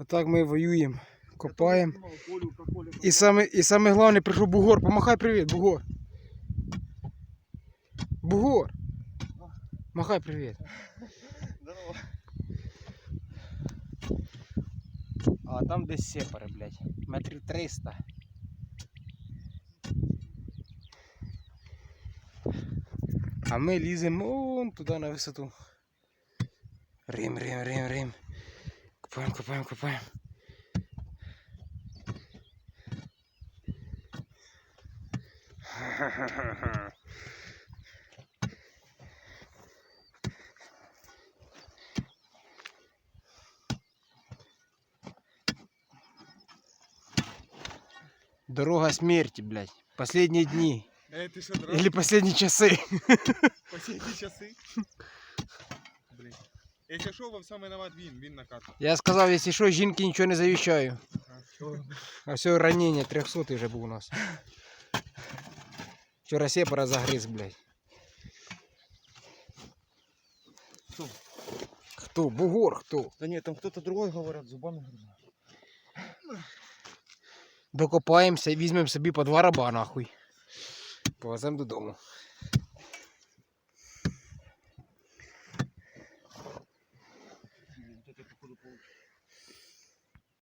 Отак ми воюємо, копаємо. І саме, і саме головне прийшов Бугор. Помахай привіт, Бугор. Бугор. Махай привіт. Здорово. А там десь сепари, блядь. Метрів 300. А ми ліземо вон туди на висоту. Рим, рим, рим, рим. Копаємо, копаємо, копаємо. Дорога смерти, блядь. Последние дни. Эй, ты что, дрон? Или последние часы. Последние часы? Якщо що, всьому виноват він, він накатав. Я сказав, якщо що, жінки нічого не завіщаю. А, все ранення 300 вже був у нас. Вчора сепара загриз, блядь. Хто? Хто? Бугор хто? Да нет, там кто-то другой говорят, зубами грызет. Докопаємося і візьмемо собі по два раба нахуй. Повеземо додому.